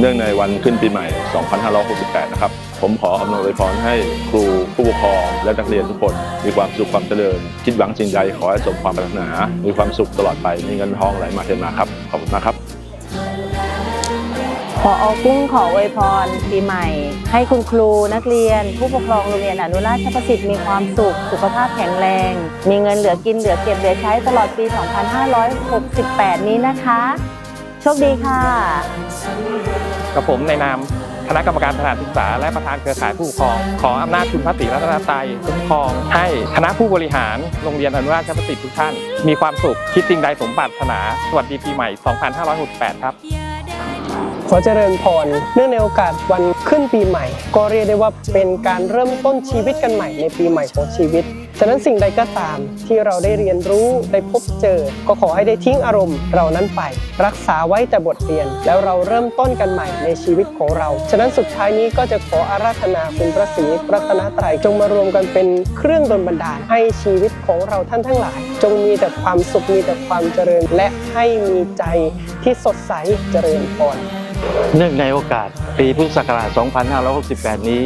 เนื่องในวันขึ้นปีใหม่ 2568 นะครับ ผมขออำนวยพรให้ครูผู้ปกครองและนักเรียนทุกคน มีความสุขความเจริญ คิดหวังสิ่งใดขอให้สมความปรารถนา มีความสุขตลอดไป มีเงินทองไหลมาเทมาครับ ขอบคุณมากครับพอเอากุ้งขออวยพรปีใหม่ ให้คุณครูนักเรียน ผู้ปกครองโรงเรียนอนุราชประสิทธิ์มีความสุข สุขภาพแข็งแรง มีเงินเหลือกินเหลือเก็บเหลือใช้ตลอดปี 2568 นี้นะคะ โชคดีค่ะ กับผมในนามคณะกรรมการสถานศึกษา และประธานเครือข่ายผู้ปกครอง ขออำนาจคุณพระศรีรัตนตรัยคุ้มครอง ให้คณะผู้บริหารโรงเรียนอนุราชประสิทธิ์ทุกท่าน มีความสุข คิดสิ่งใดสมปรารถนา สวัสดีปีใหม่ 2568 ครับขอเจริญพร เนื่องในโอกาสวันขึ้นปีใหม่ ก็เรียกได้ว่าเป็นการเริ่มต้นชีวิตกันใหม่ในปีใหม่ของชีวิต ฉะนั้นสิ่งใดก็ตามที่เราได้เรียนรู้ได้พบเจอ ก็ขอให้ได้ทิ้งอารมณ์เรานั้นไป รักษาไว้แต่บทเรียน แล้วเราเริ่มต้นกันใหม่ในชีวิตของเรา ฉะนั้นสุดท้ายนี้ก็จะขออาราธนาคุณพระศรีรัตนตรัยจงมารวมกันเป็นเครื่องดลบันดาลให้ชีวิตของเราท่านทั้งหลาย จงมีแต่ความสุขมีแต่ความเจริญ และให้มีใจที่สดใสเจริญพร เนื่องในโอกาสปีพุทธศักราช 2568 นี้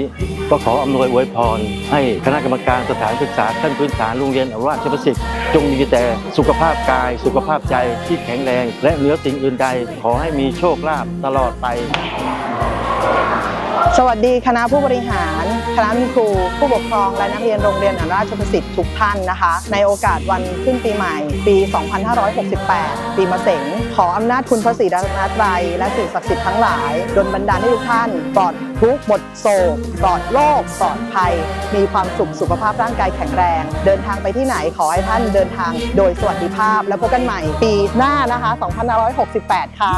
ก็ขออำนวยอวยพร ให้คณะกรรมการสถานศึกษาขั้นพื้นฐานโรงเรียนอนุราชประสิทธิ์จงมีแต่สุขภาพกาย สุขภาพใจที่แข็งแรง และเหนือสิ่งอื่นใด ขอให้มีโชคลาภตลอดไป สวัสดีคณะผู้บริหาร คณะครู ผู้ปกครองและนักเรียนโรงเรียนอนุราชประสิทธิ์ทุกท่านนะคะ ในโอกาสวันขึ้นปีใหม่ ปี 2568 ปีมะเสงขออำนาจคุณพระศรีรัตนตรัยและสิ่งศักดิ์สิทธิ์ทั้งหลายดลบันดาลให้ทุกท่าน ปลอดทุกข์หมดโศกปลอดโรคปลอดภัย มีความสุขสุขภาพร่างกายแข็งแรง เดินทางไปที่ไหนขอให้ท่านเดินทางโดยสวัสดิภาพ แล้วพบกันใหม่ปีหน้านะคะ 2568 ค่ะ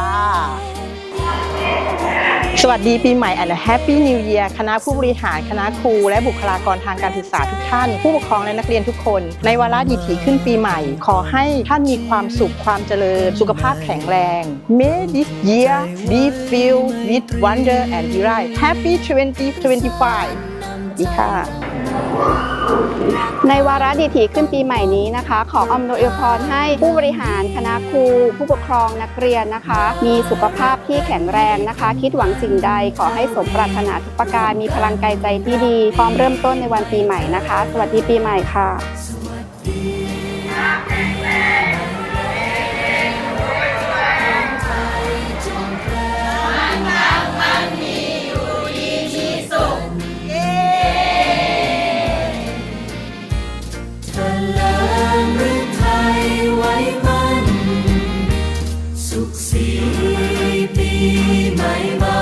สวัสดีปีใหม่ and Happy New Year คณะผู้บริหารคณะครู และบุคลากรทางการศึกษาทุกท่าน ผู้ปกครองและนักเรียนทุกคน ในวาระดีถีขึ้นปีใหม่ ขอให้ท่านมีความสุขความเจริญ สุขภาพแข็งแรง May this year be filled with wonder and delight Happy 2025 ดีค่ะ ในวาระดีถีขึ้นปีใหม่นี้นะคะ ขออำนวยอวยพรให้ผู้บริหารคณะครู ผู้ปกครองนักเรียนนะคะ มีสุขภาพที่แข็งแรงนะคะ คิดหวังสิ่งใดขอให้สมปรารถนาทุกประการมีพลังกายใจที่ดี พร้อมเริ่มต้นในวันปีใหม่นะคะ สวัสดีปีใหม่ค่ะ you be my mind.